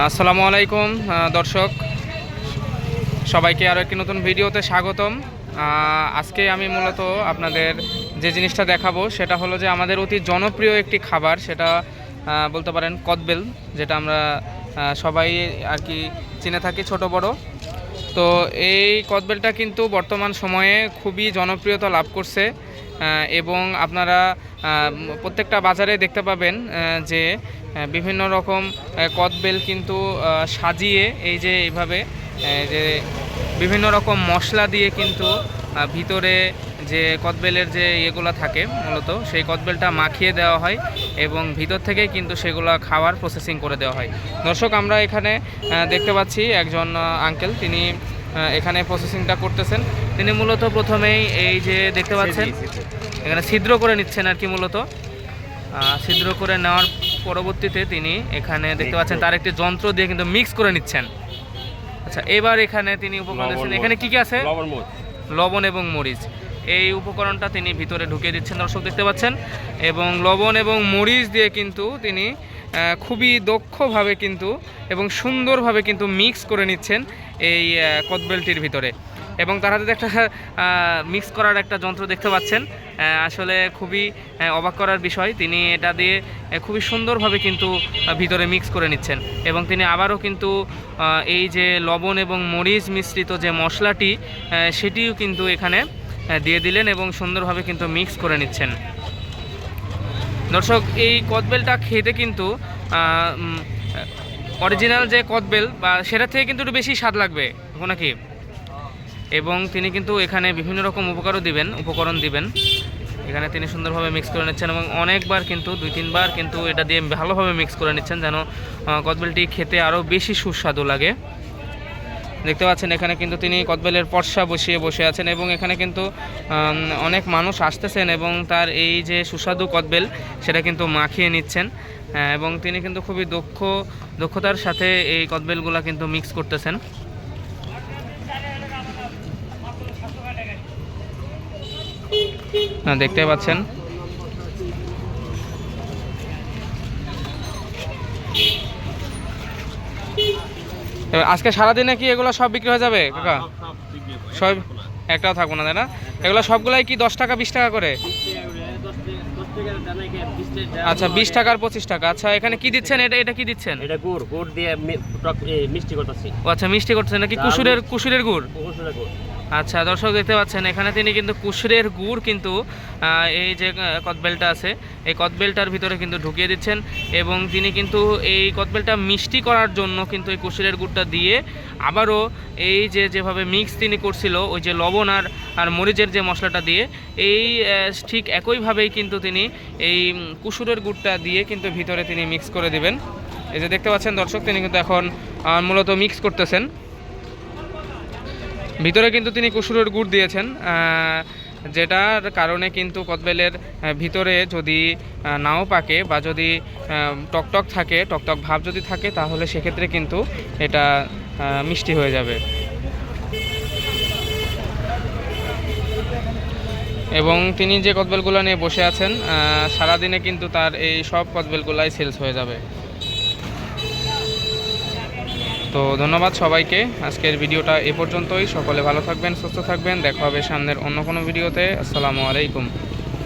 আসসালামু আলাইকুম দর্শক। সবাইকে আরও একটি নতুন ভিডিওতে স্বাগতম। আজকে আমি মূলত আপনাদের যে জিনিসটা দেখাবো, সেটা হলো যে আমাদের অতি জনপ্রিয় একটি খাবার, সেটা বলতে পারেন, কদবেল, যেটা আমরা সবাই আর কি চিনে থাকি, ছোট বড়। তো এই কদবেলটা কিন্তু বর্তমান সময়ে খুবই জনপ্রিয়তা লাভ করছে এবং আপনারা প্রত্যেকটা বাজারে দেখতে পাবেন যে বিভিন্ন রকম কদবেল কিন্তু সাজিয়ে এই যে এইভাবে যে বিভিন্ন রকম মশলা দিয়ে কিন্তু ভিতরে যে কদবেলের যে ইয়েগুলো থাকে মূলত সেই কদবেলটা মাখিয়ে দেওয়া হয় এবং ভিতর থেকেই কিন্তু সেগুলো খাওয়ার প্রসেসিং করে দেওয়া হয়। দর্শক আমরা এখানে দেখতে পাচ্ছি একজন আঙ্কেল তিনি এখানে প্রসেসিংটা করতেছেন। তিনি মূলত প্রথমেই এই যে দেখতে পাচ্ছেন এখানে ছিদ্র করে নিচ্ছেন আর কি মূলত। ছিদ্র করে নেওয়ার পরবর্তীতে তিনি এখানে দেখতে পাচ্ছেন তার একটি যন্ত্র দিয়ে কিন্তু মিক্স করে নিচ্ছেন। আচ্ছা এবার এখানে তিনি উপকরণ দিচ্ছেন। এখানে কি কি আছে? লবণ এবং মরিচ। এই উপকরণটা তিনি ভিতরে ঢুকিয়ে দিচ্ছেন, দর্শক দেখতে পাচ্ছেন? এবং লবণ এবং মরিচ দিয়ে কিন্তু তিনি খুবই দক্ষভাবে কিন্তু এবং সুন্দরভাবে কিন্তু মিক্স করে নিচ্ছেন এই কদবেলটির ভিতরে। এবং তার হাতে একটা মিক্স করার একটা যন্ত্র দেখতে পাচ্ছেন। আসলে খুবই অবাক করার বিষয়। তিনি এটা দিয়ে খুবই সুন্দরভাবে কিন্তু ভিতরে মিক্স করে নিচ্ছেন। এবং তিনি আবারও কিন্তু এই যে লবণ এবং মরিচ মিশ্রিত যে মশলাটি সেটিও কিন্তু এখানে দিয়ে দিলেন এবং সুন্দরভাবে কিন্তু মিক্স করে নিচ্ছেন। দর্শক, এই কদবেলটা খেতে কিন্তু অরিজিনাল যে কদবেল, বা সেটা থেকে কিন্তু একটু বেশি স্বাদ লাগবে, নাকি? এবং তিনি কিন্তু এখানে বিভিন্ন রকম উপকারও দিবেন, উপকরণ দিবেন। এখানে তিনি সুন্দরভাবে মিক্স করে নিচ্ছেন এবং অনেকবার কিন্তু, দুই, তিনবার কিন্তু এটা দিয়ে ভালোভাবে মিক্স করে নিচ্ছেন যেন কদবেলটি খেতে আরও বেশি সুস্বাদু লাগে। দেখতে পাচ্ছেন এখানে কিন্তু তিনি কদবেলের পর্সা বসিয়ে বসে আছেন এবং এখানে কিন্তু অনেক মানুষ আসতেছেন এবং তার এই যে সুস্বাদু কদবেল সেটা কিন্তু মাখিয়ে নিচ্ছেন। এবং তিনি কিন্তু খুবই দক্ষ, দক্ষতার সাথে এই কদবেলগুলা কিন্তু মিক্স করতেছেন হ্যাঁ, দেখতে পাচ্ছেন। আজকে সারাদিনে কি এগুলো সব বিক্রি হয়ে যাবে কাকা? সব একটাও থাকব না তাই না? এগুলো সবগুলাই কি দশ টাকা বিশ টাকা করে? আচ্ছা বিশ টাকার পঁচিশ টাকা। আচ্ছা এখানে কি দিচ্ছেন? এটা এটা কি দিচ্ছেন? এটা গুড় গুড় দিয়ে মিষ্টি করতেছি। আচ্ছা মিষ্টি করতেছেন। নাকি কুসুরের কুসুরের গুড়? কুসুরের গুড়। আচ্ছা দর্শক দেখতে পাচ্ছেন, এখানে তিনি কিন্তু কুসুরের গুড় কিন্তু এই যে কদবেলটা আছে, এই কদবেলটার ভিতরে কিন্তু ঢুকিয়ে দিচ্ছেন এবং তিনি কিন্তু এই কদবেলটা মিষ্টি করার জন্য কিন্তু এই কুসুরের গুড়টা দিয়ে আবারও এই যে, যেভাবে মিক্স তিনি করছিল, ওই যে লবণ আর আর মরিচের যে মশলাটা দিয়ে, এই ঠিক একইভাবেই কিন্তু তিনি এই কুসুরের গুড়টা দিয়ে কিন্তু ভিতরে তিনি মিক্স করে দিবেন। এই যে দেখতে পাচ্ছেন দর্শক, তিনি কিন্তু এখন মূলত মিক্স করতেছেন। ভিতরে কিন্তু তিনি কুসুরের গুড় দিয়েছেন যেটার কারণে কিন্তু কদবেলের ভিতরে যদি নাও পাকে বা যদি টকটক থাকে, টকটক ভাব যদি থাকে, তাহলে সেক্ষেত্রে কিন্তু এটা মিষ্টি হয়ে যাবে। এবং তিনি যে কদবেলগুলো নিয়ে বসে আছেন সারাদিনে কিন্তু তার এই সব কদবেলগুলাই সেলস হয়ে যাবে। তো ধন্যবাদ সবাইকে। আজকের ভিডিওটা এ পর্যন্তই। সকলে ভালো থাকবেন, সুস্থ থাকবেন। দেখা হবে সামনের অন্য কোনো ভিডিওতে। আসসালামু আলাইকুম।